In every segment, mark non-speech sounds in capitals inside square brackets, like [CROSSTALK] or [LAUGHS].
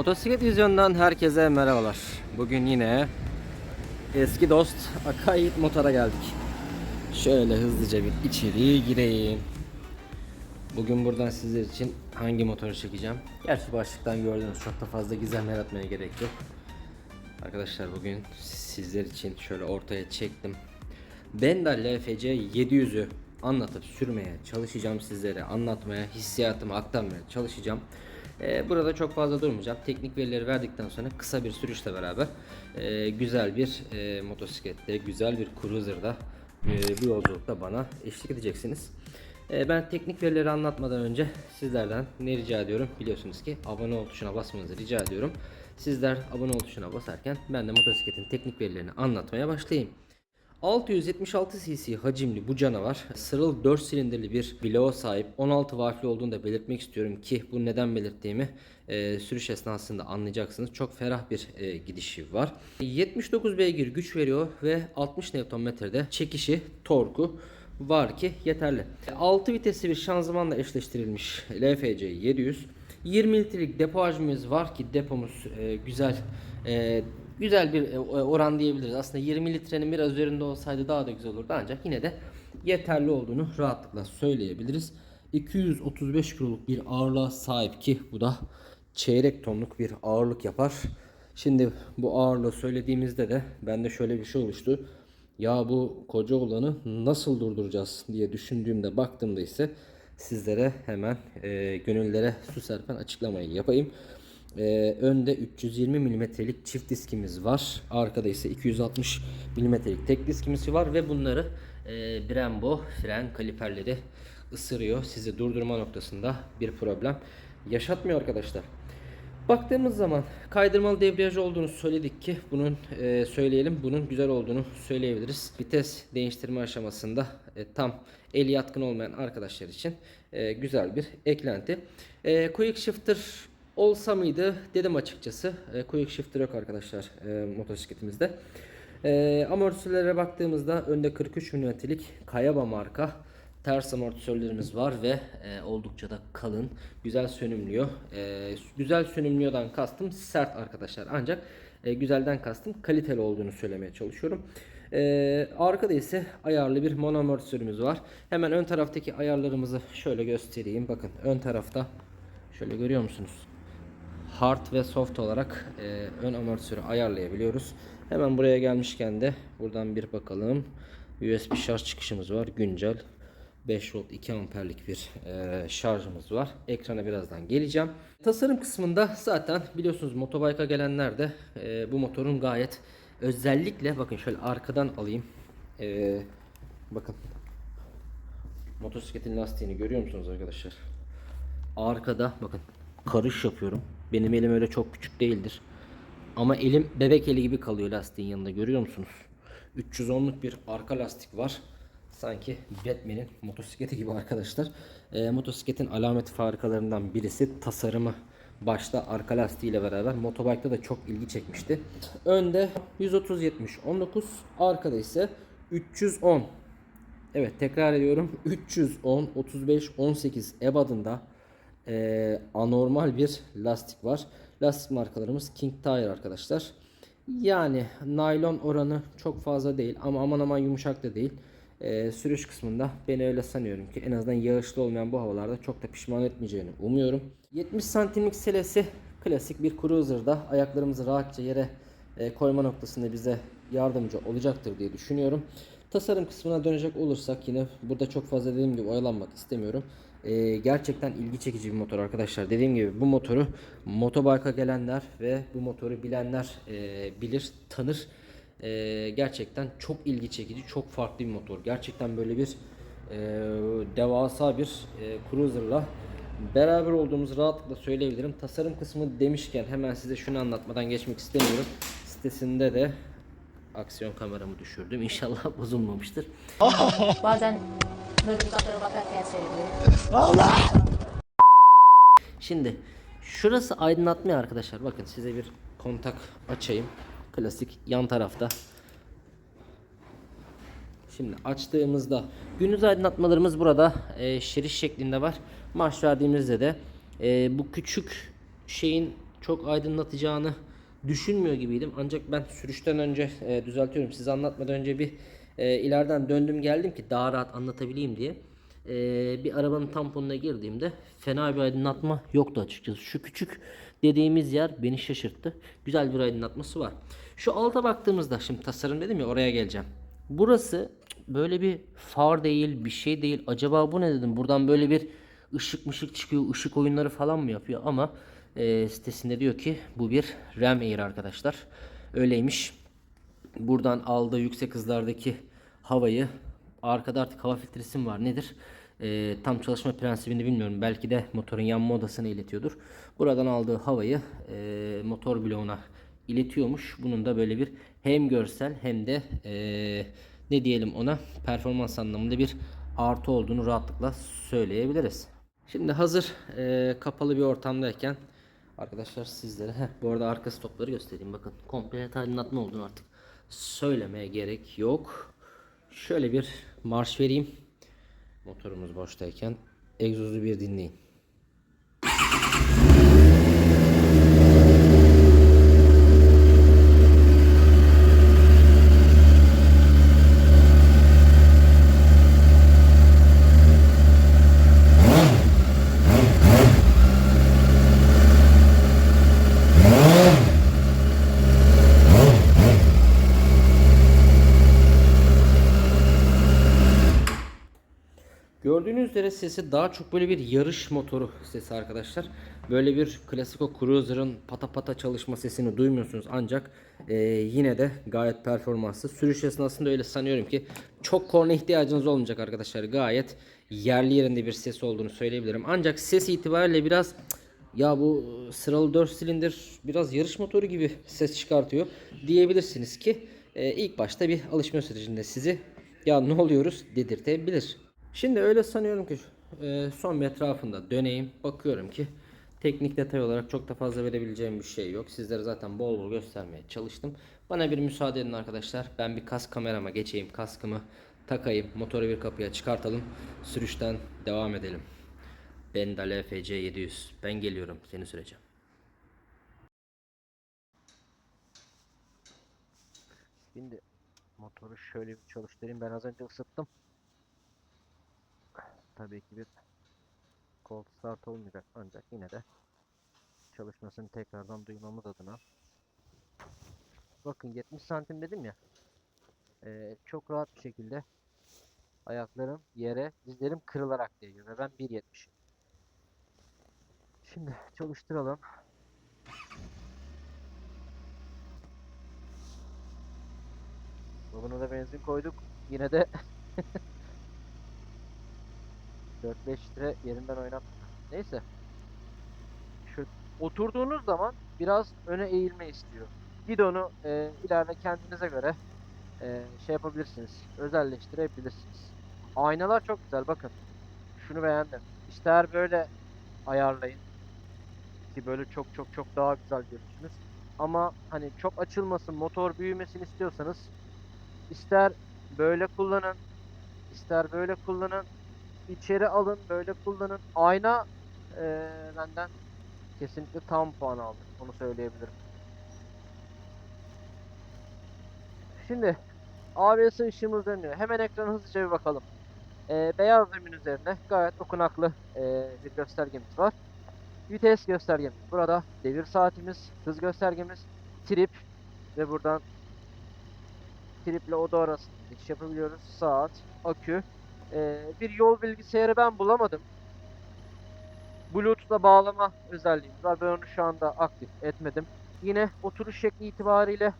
Motosiklet Vizyon'dan herkese merhabalar. Bugün yine eski dost Akai Motor'a geldik. Şöyle hızlıca bir içeriye gireyim. Bugün buradan sizler için hangi motoru çekeceğim? Gerçi başlıktan gördüğünüz çok da fazla gizem yaratmaya gerek yok. Arkadaşlar bugün sizler için şöyle ortaya çektim. Benda LFC 700'ü anlatıp sürmeye çalışacağım sizlere anlatmaya hissiyatımı aktarmaya çalışacağım. Ee, burada çok fazla durmayacağım. Teknik verileri verdikten sonra kısa bir sürüşle beraber e, güzel bir e, motosiklette, güzel bir cruiser'da e, bu yolculukta bana eşlik edeceksiniz. E, ben teknik verileri anlatmadan önce sizlerden ne rica ediyorum? Biliyorsunuz ki abone ol tuşuna basmanızı rica ediyorum. Sizler abone ol tuşuna basarken ben de motosikletin teknik verilerini anlatmaya başlayayım. 676 cc hacimli bu canavar sırıl 4 silindirli bir bloğa sahip 16 valfli olduğunu da belirtmek istiyorum ki bu neden belirttiğimi e, sürüş esnasında anlayacaksınız. Çok ferah bir e, gidişi var. 79 beygir güç veriyor ve 60 Nm'de çekişi, torku var ki yeterli. 6 vitesli bir şanzımanla eşleştirilmiş LFC 700. 20 litrelik depo hacmimiz var ki depomuz e, güzel e, güzel bir e, oran diyebiliriz. Aslında 20 litrenin biraz üzerinde olsaydı daha da güzel olurdu ancak yine de yeterli olduğunu rahatlıkla söyleyebiliriz. 235 kiloluk bir ağırlığa sahip ki bu da çeyrek tonluk bir ağırlık yapar. Şimdi bu ağırlığı söylediğimizde de bende şöyle bir şey oluştu. Ya bu koca olanı nasıl durduracağız diye düşündüğümde baktığımda ise sizlere hemen e, gönüllere su serpen açıklamayı yapayım. E, önde 320 milimetrelik çift diskimiz var. Arkada ise 260 milimetrelik tek diskimiz var ve bunları e, Brembo fren kaliperleri ısırıyor. Sizi durdurma noktasında bir problem yaşatmıyor arkadaşlar. Baktığımız zaman kaydırmalı debriyaj olduğunu söyledik ki bunun e, söyleyelim bunun güzel olduğunu söyleyebiliriz. Vites değiştirme aşamasında e, tam eli yatkın olmayan arkadaşlar için e, güzel bir eklenti. E, quick shifter olsa mıydı dedim açıkçası. E, quick shifter yok arkadaşlar e, motosikletimizde. E, amortisörlere baktığımızda önde 43 mm'lik Kayaba marka ters amortisörlerimiz var ve e, oldukça da kalın. Güzel sönümlüyor. E, güzel sönümlüyordan kastım sert arkadaşlar. Ancak e, güzelden kastım kaliteli olduğunu söylemeye çalışıyorum. E, arkada ise ayarlı bir mono amortisörümüz var. Hemen ön taraftaki ayarlarımızı şöyle göstereyim. Bakın ön tarafta şöyle görüyor musunuz? Hard ve soft olarak e, ön amortisörü ayarlayabiliyoruz. Hemen buraya gelmişken de buradan bir bakalım. USB şarj çıkışımız var. Güncel 5 volt 2 amperlik bir e, şarjımız var. Ekrana birazdan geleceğim. Tasarım kısmında zaten biliyorsunuz motobike'a gelenler de e, bu motorun gayet özellikle bakın şöyle arkadan alayım. E, bakın motosikletin lastiğini görüyor musunuz arkadaşlar? Arkada bakın karış yapıyorum. Benim elim öyle çok küçük değildir. Ama elim bebek eli gibi kalıyor lastiğin yanında görüyor musunuz? 310'luk bir arka lastik var. Sanki Batman'in motosikleti gibi arkadaşlar. E, motosikletin alamet farikalarından birisi tasarımı. Başta arka lastiğiyle beraber motobike'da da çok ilgi çekmişti. Önde 130 70 19, arkada ise 310 Evet tekrar ediyorum 310 35 18 ebadında e, anormal bir lastik var. Lastik markalarımız King Tire arkadaşlar. Yani naylon oranı çok fazla değil ama aman aman yumuşak da değil. E, sürüş kısmında ben öyle sanıyorum ki en azından yağışlı olmayan bu havalarda çok da pişman etmeyeceğini umuyorum. 70 santimlik selesi klasik bir cruiser'da ayaklarımızı rahatça yere e, koyma noktasında bize yardımcı olacaktır diye düşünüyorum. Tasarım kısmına dönecek olursak yine burada çok fazla dediğim gibi oyalanmak istemiyorum. Ee, gerçekten ilgi çekici bir motor arkadaşlar. Dediğim gibi bu motoru motobike'a gelenler ve bu motoru bilenler e, bilir, tanır. E, gerçekten çok ilgi çekici, çok farklı bir motor. Gerçekten böyle bir e, devasa bir e, cruiser'la beraber olduğumuz rahatlıkla söyleyebilirim. Tasarım kısmı demişken hemen size şunu anlatmadan geçmek istemiyorum. Sitesinde de aksiyon kameramı düşürdüm. İnşallah [LAUGHS] bozulmamıştır. Bazen seyrediyorum. Şimdi şurası aydınlatma arkadaşlar. Bakın size bir kontak açayım. Klasik yan tarafta. Şimdi açtığımızda gündüz aydınlatmalarımız burada e, şeriş şeklinde var. Marş verdiğimizde de e, bu küçük şeyin çok aydınlatacağını düşünmüyor gibiydim. Ancak ben sürüşten önce e, düzeltiyorum. Size anlatmadan önce bir e, ileriden döndüm geldim ki daha rahat anlatabileyim diye. E, bir arabanın tamponuna girdiğimde fena bir aydınlatma yoktu açıkçası. Şu küçük dediğimiz yer beni şaşırttı. Güzel bir aydınlatması var. Şu alta baktığımızda şimdi tasarım dedim ya oraya geleceğim. Burası böyle bir far değil, bir şey değil. Acaba bu ne dedim? Buradan böyle bir ışık mışık çıkıyor, ışık oyunları falan mı yapıyor? Ama e, sitesinde diyor ki bu bir RAM Air arkadaşlar. Öyleymiş. Buradan aldığı yüksek hızlardaki havayı arkada artık hava filtresi mi var nedir? E, tam çalışma prensibini bilmiyorum. Belki de motorun yanma odasına iletiyordur. Buradan aldığı havayı e, motor bloğuna iletiyormuş. Bunun da böyle bir hem görsel hem de eee, ne diyelim ona performans anlamında bir artı olduğunu rahatlıkla söyleyebiliriz. Şimdi hazır eee, kapalı bir ortamdayken arkadaşlar sizlere heh, bu arada arka stopları göstereyim. Bakın komple aydınlatma olduğunu artık söylemeye gerek yok. Şöyle bir marş vereyim. Motorumuz boştayken egzozu bir dinleyin. Gördüğünüz üzere sesi daha çok böyle bir yarış motoru sesi arkadaşlar. Böyle bir klasik o Cruiser'ın pata pata çalışma sesini duymuyorsunuz ancak e, yine de gayet performanslı. Sürüş esnasında öyle sanıyorum ki çok korna ihtiyacınız olmayacak arkadaşlar. Gayet yerli yerinde bir ses olduğunu söyleyebilirim. Ancak ses itibariyle biraz "Cık, ya bu sıralı 4 silindir biraz yarış motoru gibi ses çıkartıyor diyebilirsiniz ki e, ilk başta bir alışma sürecinde sizi ya ne oluyoruz dedirtebilir. Şimdi öyle sanıyorum ki e, son bir etrafında döneyim. Bakıyorum ki teknik detay olarak çok da fazla verebileceğim bir şey yok. Sizlere zaten bol bol göstermeye çalıştım. Bana bir müsaade edin arkadaşlar. Ben bir kask kamerama geçeyim. Kaskımı takayım. Motoru bir kapıya çıkartalım. Sürüşten devam edelim. Ben Dale FC 700. Ben geliyorum. Seni süreceğim. Şimdi motoru şöyle bir çalıştırayım. Ben az önce ısıttım. Tabii ki bir cold start olmayacak ancak yine de çalışmasını tekrardan duymamız adına. Bakın 70 santim dedim ya. Ee, çok rahat bir şekilde ayaklarım yere, dizlerim kırılarak değiyor ve ben 1.70'im. Şimdi çalıştıralım. Buna da benzin koyduk. Yine de [LAUGHS] 4-5 litre yerinden oynat. Neyse. Şu oturduğunuz zaman biraz öne eğilme istiyor. Gidonu e, ileride kendinize göre e, şey yapabilirsiniz. Özelleştirebilirsiniz. Aynalar çok güzel bakın. Şunu beğendim. İster böyle ayarlayın. Ki böyle çok çok çok daha güzel görürsünüz. Ama hani çok açılmasın, motor büyümesin istiyorsanız ister böyle kullanın, ister böyle kullanın içeri alın böyle kullanın. Ayna eee, benden kesinlikle tam puan aldı. Onu söyleyebilirim. Şimdi ABS ışığımız dönüyor. Hemen ekrana hızlıca bir bakalım. Eee, beyaz zemin üzerine gayet okunaklı eee, bir göstergemiz var. Vites göstergemiz. Burada devir saatimiz, hız göstergemiz, trip ve buradan triple oda arasında geçiş yapabiliyoruz. Saat, akü, ee, bir yol bilgisayarı ben bulamadım. Bluetooth'la bağlama özelliğimiz var. Ben onu şu anda aktif etmedim. Yine oturuş şekli itibariyle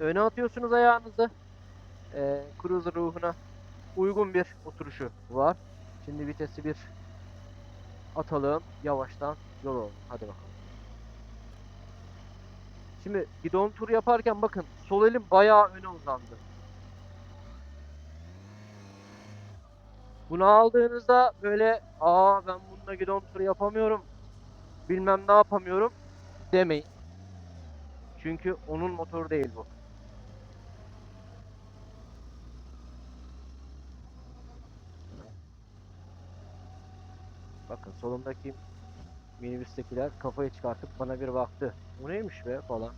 öne atıyorsunuz ayağınızı. Ee, cruiser ruhuna uygun bir oturuşu var. Şimdi vitesi bir atalım. Yavaştan yol alalım. Hadi bakalım. Şimdi gidon turu yaparken bakın sol elim bayağı öne uzandı. Bunu aldığınızda böyle aa ben bununla gidon turu yapamıyorum. Bilmem ne yapamıyorum demeyin. Çünkü onun motoru değil bu. Bakın solumdaki Minibüstekiler kafayı çıkartıp bana bir baktı. Bu neymiş be falan.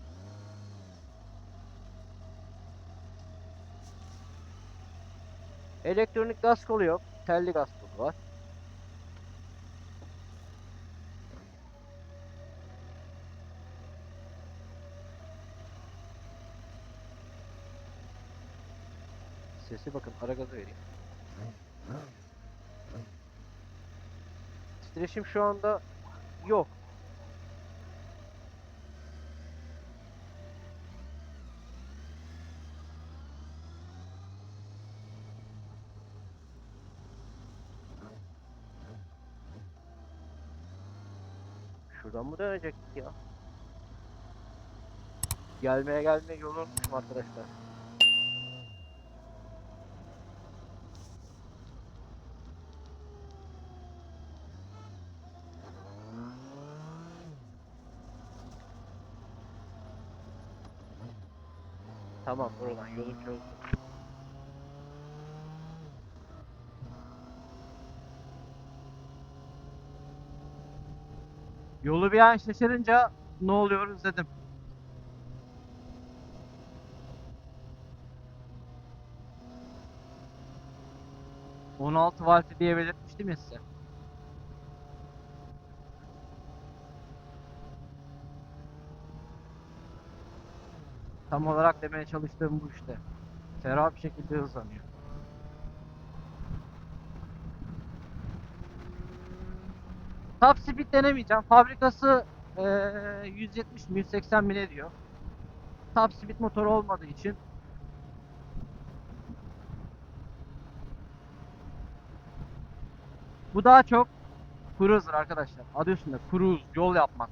Elektronik gaz kolu yok. Telli kolu var. Sesi bakın ara gazı vereyim. Titreşim şu anda yok. Şuradan mı dönecektik ya? Gelmeye gelmeye yolu unutmuşum arkadaşlar. Tamam buradan yolu çözdüm. Yolu bir an şaşırınca ne oluyoruz dedim. ...16 volt diye belirtmiştim ya size. Tam olarak demeye çalıştığım bu işte. Ferah bir şekilde hızlanıyor. Top speed denemeyeceğim. Fabrikası eee 170 mi 180 mi ne diyor. Top speed motor olmadığı için Bu daha çok cruiser arkadaşlar. Adı üstünde cruise, yol yapmak.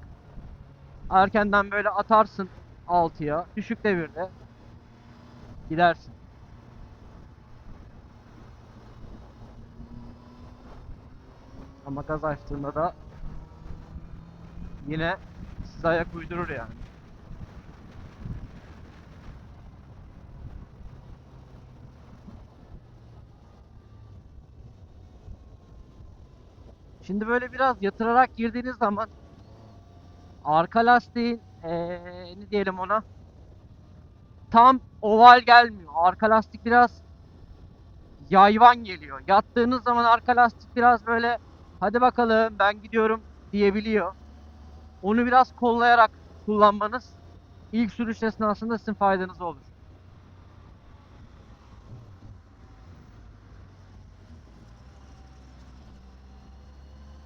Erkenden böyle atarsın 6'ya, düşük devirde gidersin. Ama gaz açtığında da yine size ayak uydurur yani. Şimdi böyle biraz yatırarak girdiğiniz zaman arka lastiğin eee ne diyelim ona tam oval gelmiyor. Arka lastik biraz yayvan geliyor. Yattığınız zaman arka lastik biraz böyle hadi bakalım ben gidiyorum diyebiliyor. Onu biraz kollayarak kullanmanız ilk sürüş esnasında sizin faydanıza olur.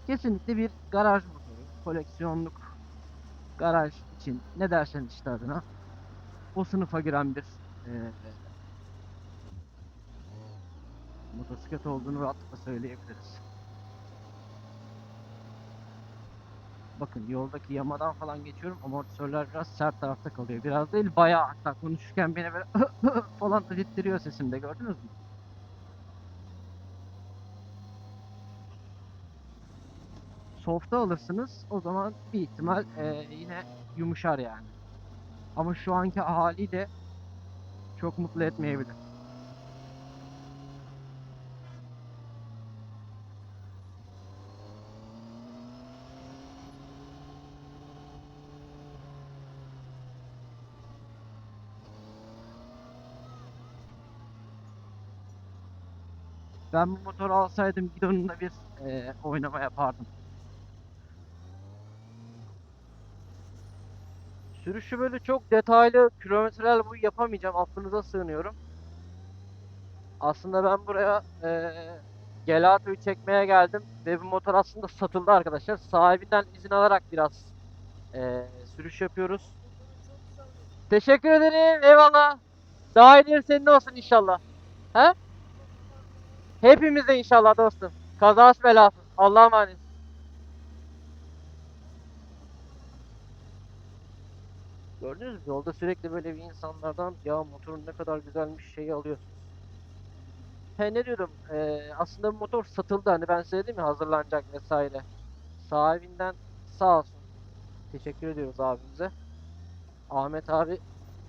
Kesinlikle bir garaj motoru. Koleksiyonluk garaj için ne derseniz işte adına o sınıfa giren bir eee, motosiklet olduğunu rahatlıkla söyleyebiliriz. Bakın yoldaki yamadan falan geçiyorum. Amortisörler biraz sert tarafta kalıyor. Biraz değil bayağı hatta konuşurken beni böyle [LAUGHS] falan ödettiriyor sesimde gördünüz mü? Soft'a alırsınız o zaman bir ihtimal eee, yine yumuşar yani. Ama şu anki haliyle çok mutlu etmeyebilir. Ben bu motoru alsaydım gidonunda bir eee, oynama yapardım. Sürüşü böyle çok detaylı kilometreler boyu yapamayacağım. Affınıza sığınıyorum. Aslında ben buraya eee Gelato'yu çekmeye geldim ve bu motor aslında satıldı arkadaşlar. Sahibinden izin alarak biraz eee, sürüş yapıyoruz. Teşekkür ederim. Eyvallah. Daha ileri senin olsun inşallah. He? Hepimiz de inşallah dostum. Kazası belasız. Allah'a emanet. Gördünüz mü? Yolda sürekli böyle bir insanlardan ya motorun ne kadar güzelmiş şeyi alıyorsunuz. He ne diyordum? Ee, aslında bu motor satıldı hani ben size dedim ya hazırlanacak vesaire. Sahibinden sağ olsun. Teşekkür ediyoruz abimize. Ahmet abi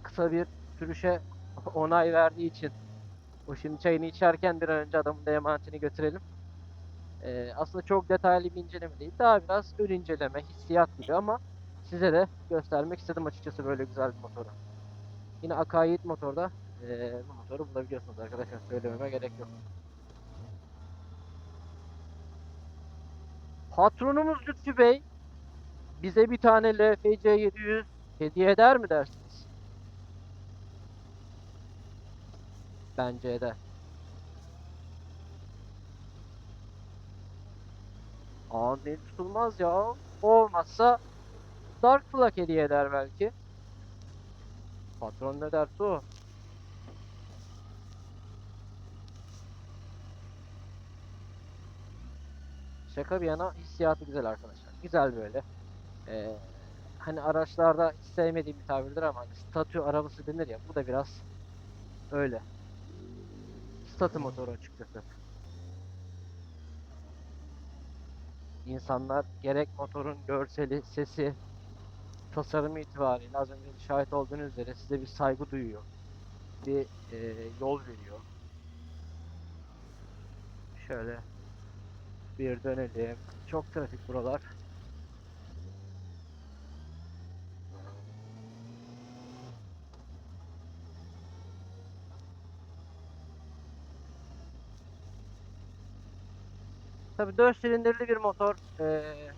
kısa bir sürüşe onay verdiği için. O şimdi çayını içerken bir önce adamın da emanetini götürelim. Ee, aslında çok detaylı bir inceleme değil. Daha biraz ön inceleme, hissiyat gibi ama size de göstermek istedim açıkçası böyle güzel bir motoru. Yine Akayit motorda ee, bu motoru bulabiliyorsunuz arkadaşlar. Söylememe gerek yok. Patronumuz Lütfü Bey bize bir tane LFC 700 hediye eder mi dersiniz? Bence eder. Aa ne tutulmaz ya. Olmazsa Dark Flag hediye eder belki. Patron ne derse o. Şaka bir yana hissiyatı güzel arkadaşlar. Güzel böyle. Ee, hani araçlarda sevmediğim bir tabirdir ama hani statü arabası denir ya bu da biraz öyle. Statü motoru açıkçası. İnsanlar gerek motorun görseli, sesi, tasarımı itibariyle az önce şahit olduğunuz üzere size bir saygı duyuyor. Bir e, yol veriyor. Şöyle bir dönelim. Çok trafik buralar. Tabii 4 silindirli bir motor. Ee,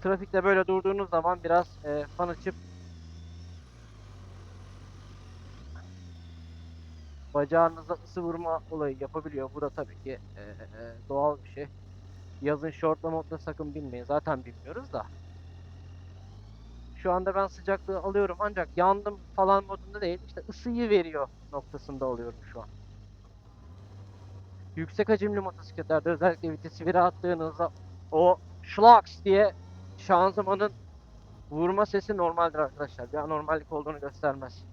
trafikte böyle durduğunuz zaman biraz e, fan açıp bacağınıza ısı vurma olayı yapabiliyor. Bu da tabii ki e, e, doğal bir şey. Yazın şortla modla sakın binmeyin. Zaten bilmiyoruz da. Şu anda ben sıcaklığı alıyorum ancak yandım falan modunda değil. İşte ısıyı veriyor noktasında alıyorum şu an. Yüksek hacimli motosikletlerde özellikle vitesi vire attığınızda o şlaks diye şanzımanın vurma sesi normaldir arkadaşlar. Bir anormallik olduğunu göstermez.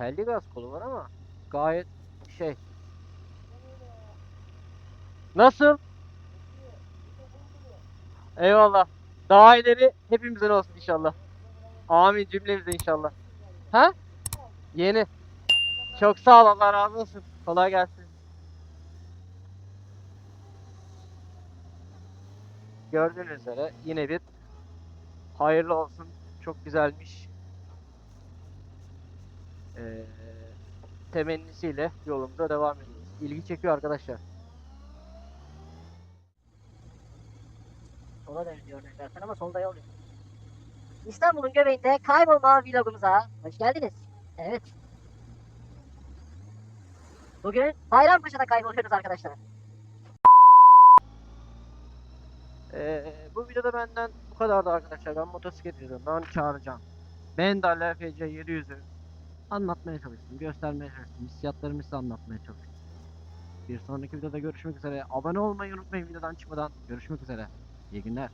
Telli gaz kolu var ama gayet şey. Nasıl? Eyvallah. Daha ileri hepimizin olsun inşallah. Amin cümlemize inşallah. Ha? Yeni. Çok sağ ol Allah razı olsun. Kolay gelsin. Gördüğünüz üzere yine bir hayırlı olsun. Çok güzelmiş. Ee, temennisiyle yolumuza devam ediyoruz. İlgi çekiyor arkadaşlar. Sola dön diyor zaten ama solda yol yok. İstanbul'un göbeğinde kaybolma vlogumuza hoş geldiniz. Evet. Bugün Bayrampaşa'da kayboluyoruz arkadaşlar. Ee, bu videoda benden bu kadardı arkadaşlar. Ben motosiklet yüzünden çağıracağım. Ben de LFC 700'ü anlatmaya çalıştım, göstermeye çalıştım. Hissiyatlarımı anlatmaya çalıştım. Bir sonraki videoda görüşmek üzere. Abone olmayı unutmayın videodan çıkmadan. Görüşmek üzere. İyi günler.